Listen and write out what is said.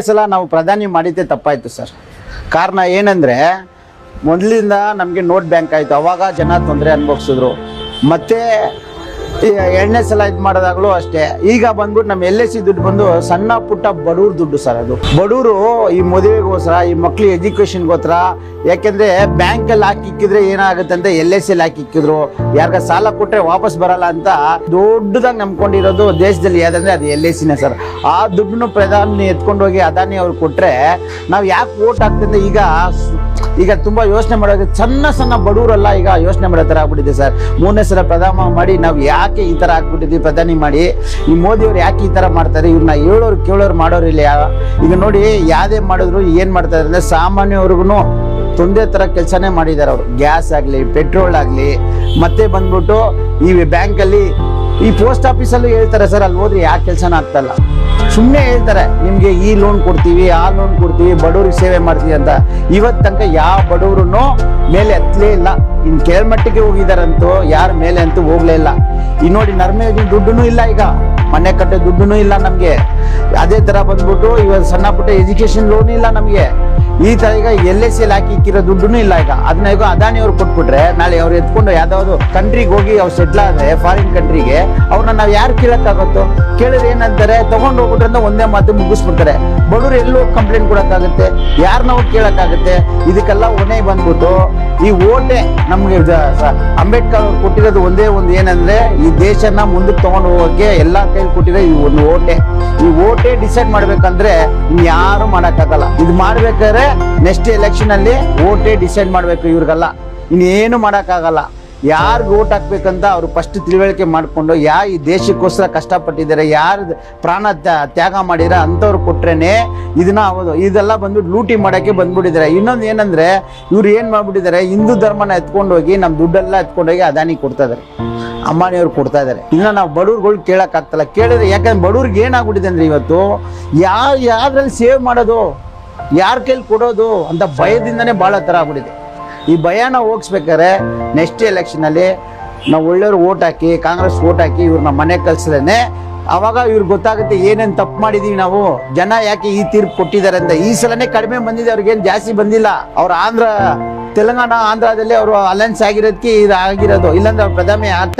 ಸಲ ನಾವು ಪ್ರಧಾನಿ ಮಾಡಿದ್ದೆ ತಪ್ಪಾಯಿತು ಸರ್. ಕಾರಣ ಏನಂದ್ರೆ, ಮೊದಲಿಂದ ನಮಗೆ ನೋಟ್ ಬ್ಯಾಂಕ್ ಆಯಿತು. ಅವಾಗ ಜನ ತೊಂದರೆ ಅನುಭವಿಸಿದ್ರು. ಮತ್ತೆ ಎರಡನೇ ಸಲ ಇದು ಮಾಡೋದಾಗ್ಲೂ ಅಷ್ಟೇ. ಈಗ ಬಂದ್ಬಿಟ್ಟು ನಮ್ಮ ಎಲ್ ಎಸ್ ಸಿ ದುಡ್ಡು ಬಂದು ಸಣ್ಣ ಪುಟ್ಟ ಬಡವ್ರ ದುಡ್ಡು ಸರ್ ಅದು. ಬಡವರು ಈ ಮದುವೆಗೋಸ್ಕರ, ಈ ಮಕ್ಳು ಎಜುಕೇಷನ್ಗೋಸ್ಕರ ಯಾಕೆಂದ್ರೆ ಬ್ಯಾಂಕಲ್ಲಿ ಹಾಕಿ ಇಕ್ಕಿದ್ರೆ ಏನಾಗುತ್ತೆ ಅಂತ ಎಲ್ ಎಸ್ ಎಲ್ ಹಾಕಿ ಇಕ್ಕಿದ್ರು. ಯಾರಿಗ ಸಾಲ ಕೊಟ್ರೆ ವಾಪಸ್ ಬರಲ್ಲ ಅಂತ ದೊಡ್ಡದಾಗಿ ನಂಬ್ಕೊಂಡಿರೋದು ದೇಶದಲ್ಲಿ ಯಾವ್ದಂದ್ರೆ ಅದು ಎಲ್ ಎಸ್ ಸಿನೇ ಸರ್ ಆ ದುಡ್ಡನ್ನು ಪ್ರಧಾನಿ ಎತ್ಕೊಂಡೋಗಿ ಅದಾನಿ ಅವ್ರು ಕೊಟ್ರೆ ನಾವು ಯಾಕೆ ಓಟ್ ಹಾಕ್ತಿದ್ರೆ ಈಗ ಈಗ ತುಂಬಾ ಯೋಚನೆ ಮಾಡೋದು ಸಣ್ಣ ಸಣ್ಣ ಬಡವರೆಲ್ಲ ಈಗ ಯೋಚನೆ ಮಾಡೋ ಥರ ಆಗ್ಬಿಟ್ಟಿದೆ ಸರ್. ಮೂರನೇ ಸಲ ಪ್ರಧಾನ ಮಾಡಿ ನಾವು ಯಾಕೆ ಈ ಥರ ಆಗ್ಬಿಟ್ಟಿದ್ವಿ ಪ್ರಧಾನಿ ಮಾಡಿ? ಈ ಮೋದಿ ಅವ್ರು ಯಾಕೆ ಈ ಥರ ಮಾಡ್ತಾರೆ ಇವ್ರನ್ನ ಹೇಳೋರು ಕೇಳೋರು ಮಾಡೋರು ಇಲ್ಲ ಈಗ ನೋಡಿ ಯಾವುದೇ ಮಾಡಿದ್ರು ಏನು ಮಾಡ್ತಾರೆ ಅಂದ್ರೆ ಸಾಮಾನ್ಯವ್ರಿಗೂ ತೊಂದರೆ ಥರ ಕೆಲಸನೇ ಮಾಡಿದ್ದಾರೆ ಅವರು. ಗ್ಯಾಸ್ ಆಗಲಿ, ಪೆಟ್ರೋಲ್ ಆಗಲಿ, ಮತ್ತೆ ಬಂದ್ಬಿಟ್ಟು ಈ ಬ್ಯಾಂಕಲ್ಲಿ ಈ ಪೋಸ್ಟ್ ಆಫೀಸಲ್ಲೂ ಹೇಳ್ತಾರೆ ಸರ್, ಅಲ್ಲಿ ಹೋದ್ರೆ ಯಾಕೆ ಕೆಲಸನ ಆಗ್ತಲ್ಲ ಸುಮ್ಮನೆ ಹೇಳ್ತಾರೆ, ನಿಮಗೆ ಈ ಲೋನ್ ಕೊಡ್ತೀವಿ, ಆ ಲೋನ್ ಕೊಡ್ತೀವಿ, ಬಡವ್ರಿಗೆ ಸೇವೆ ಮಾಡ್ತೀವಿ ಅಂತ. ಇವತ್ತು ತನಕ ಯಾವ ಬಡವರು ಮೇಲೆ ಹತ್ತಲೇ ಇಲ್ಲ. ಇನ್ನು ಕೆಳಮಟ್ಟಿಗೆ ಹೋಗಿದಾರಂತೂ ಯಾರ ಮೇಲೆ ಅಂತೂ ಹೋಗ್ಲೇ ಇಲ್ಲ. ಈ ನೋಡಿ ನರ್ಮೆ ದುಡ್ಡು ಇಲ್ಲ ಈಗ. ಮನೆ ಕಟ್ಟೋ ದುಡ್ಡು ಇಲ್ಲ ನಮಗೆ. ಅದೇ ಥರ ಬಂದ್ಬಿಟ್ಟು ಇವಾಗ ಸಣ್ಣ ಪುಟ್ಟ ಎಜುಕೇಷನ್ ಲೋನ್ ಇಲ್ಲ ನಮಗೆ. ಈ ಥರ ಈಗ ಎಲ್ ಎಸ್ ಎಲ್ ಹಾಕಿ ಇಕ್ಕಿರೋ ದುಡ್ಡು ಇಲ್ಲ ಈಗ. ಅದನ್ನ ಈಗ ಅದಾನಿ ಅವ್ರು ಕೊಟ್ಬಿಟ್ರೆ ನಾಳೆ ಅವ್ರು ಎತ್ಕೊಂಡು ಯಾವ್ದಾವ್ದು ಕಂಟ್ರಿಗೆ ಹೋಗಿ ಅವ್ರು ಸೆಟ್ಲ್ ಆದ್ರೆ ಫಾರಿನ್ ಕಂಟ್ರಿಗೆ ಅವ್ರನ್ನ ನಾವು ಯಾರು ಕೇಳೋಕ್ಕಾಗತ್ತೋ? ಕೇಳಿದ್ರೆ ಏನಂತಾರೆ, ತಗೊಂಡು ಹೋಗ್ಬಿಟ್ರೆ ಒಂದೇ ಮಾತು ಮುಗಿಸ್ಬಿಡ್ತಾರೆ. ಬಡವ್ರು ಎಲ್ಲೂ ಕಂಪ್ಲೇಂಟ್ ಕೊಡೋಕ್ಕಾಗುತ್ತೆ ಯಾರನ್ನ ನಾವು ಕೇಳೋಕ್ಕಾಗುತ್ತೆ. ಇದಕ್ಕೆಲ್ಲ ಹೊಣೆ ಬಂದ್ಬಿಟ್ಟು ಈ ಓಟೆ ನಮ್ಗೆ ಅಂಬೇಡ್ಕರ್ ಕೊಟ್ಟಿರೋದು ಒಂದೇ ಒಂದು ಏನಂದ್ರೆ ಈ ದೇಶನ ಮುಂದಕ್ಕೆ ತಗೊಂಡು ಹೋಗಕ್ಕೆ ಎಲ್ಲಾ ಕೈ ಕೊಟ್ಟಿರೋ ಈ ಒಂದು ಓಟೆ. ಈ ಓಟೆ ಡಿಸೈಡ್ ಮಾಡ್ಬೇಕಂದ್ರೆ ಇನ್ಯಾರು ಮಾಡಕ್ಕಾಗಲ್ಲ. ಇದು ಮಾಡ್ಬೇಕಾದ್ರೆ ನೆಕ್ಸ್ಟ್ ಎಲೆಕ್ಷನ್ ಅಲ್ಲಿ ಓಟೆ ಡಿಸೈಡ್ ಮಾಡ್ಬೇಕು ಇವ್ರಿಗೆಲ್ಲ. ಇನ್ನೇನು ಮಾಡಕ್ಕಾಗಲ್ಲ. ಯಾರಿಗೆ ಓಟ್ ಹಾಕ್ಬೇಕಂತ ಅವರು ಫಸ್ಟ್ ತಿಳುವಳಿಕೆ ಮಾಡಿಕೊಂಡು, ಯಾ ಈ ದೇಶಕ್ಕೋಸ್ಕರ ಕಷ್ಟಪಟ್ಟಿದ್ದಾರೆ, ಯಾರು ಪ್ರಾಣ ತ್ಯಾ- ತ್ಯಾಗ ಮಾಡಿದ್ರೆ ಅಂಥವ್ರು ಕೊಟ್ರೇನೆ ಇದನ್ನ ಹೌದು ಇದೆಲ್ಲ ಬಂದ್ಬಿಟ್ಟು ಲೂಟಿ ಮಾಡೋಕ್ಕೆ ಬಂದ್ಬಿಟ್ಟಿದ್ದಾರೆ. ಇನ್ನೊಂದು ಏನಂದ್ರೆ, ಇವ್ರು ಏನು ಮಾಡ್ಬಿಟ್ಟಿದ್ದಾರೆ, ಹಿಂದೂ ಧರ್ಮನ ಎತ್ಕೊಂಡು ಹೋಗಿ ನಮ್ಮ ದುಡ್ಡೆಲ್ಲ ಎತ್ಕೊಂಡೋಗಿ ಅದಾನಿ ಕೊಡ್ತಾ ಇದ್ದಾರೆ ಅಮ್ಮಾನಿಯವ್ರು ಕೊಡ್ತಾ ಇದ್ದಾರೆ ಇನ್ನ ನಾವು ಬಡವ್ರುಗಳು ಕೇಳೋಕ್ಕಾಗ್ತಲ್ಲ. ಕೇಳಿದ್ರೆ ಯಾಕಂದ್ರೆ ಬಡವ್ರಿಗೆ ಏನಾಗ್ಬಿಟ್ಟಿದೆ ಅಂದ್ರೆ ಇವತ್ತು ಯಾರು ಯಾರಲ್ಲಿ ಸೇವ್ ಮಾಡೋದು, ಯಾರ ಕೈಲಿ ಕೊಡೋದು ಅಂತ ಭಯದಿಂದನೇ ಭಾಳ ಥರ ಆಗ್ಬಿಟ್ಟಿದೆ. ಈ ಭಯನ ಹೋಗಿಸ್ಬೇಕಾದ್ರೆ ನೆಕ್ಸ್ಟ್ ಎಲೆಕ್ಷನಲ್ಲಿ ನಾವು ಒಳ್ಳೆಯವ್ರು ಓಟ್ ಹಾಕಿ, ಕಾಂಗ್ರೆಸ್ ಓಟ್ ಹಾಕಿ ಇವ್ರನ್ನ ಮನೆ ಕಳ್ಸಿದ್ರೆ ಅವಾಗ ಇವ್ರಿಗೆ ಗೊತ್ತಾಗುತ್ತೆ ಏನೇನು ತಪ್ಪು ಮಾಡಿದೀವಿ ನಾವು. ಜನ ಯಾಕೆ ಈ ತೀರ್ಪು ಕೊಟ್ಟಿದ್ದಾರೆ ಅಂತ. ಈ ಸಲನೇ ಕಡಿಮೆ ಬಂದಿದೆ ಅವ್ರಿಗೇನು ಜಾಸ್ತಿ ಬಂದಿಲ್ಲ. ಅವ್ರ ಆಂಧ್ರ, ತೆಲಂಗಾಣ, ಆಂಧ್ರದಲ್ಲಿ ಅವರು ಅಲಯನ್ಸ್ ಆಗಿರೋದಕ್ಕೆ ಇದು ಆಗಿರೋದು. ಇಲ್ಲಾಂದ್ರೆ ಅವ್ರ ಪ್ರಧಾನಿ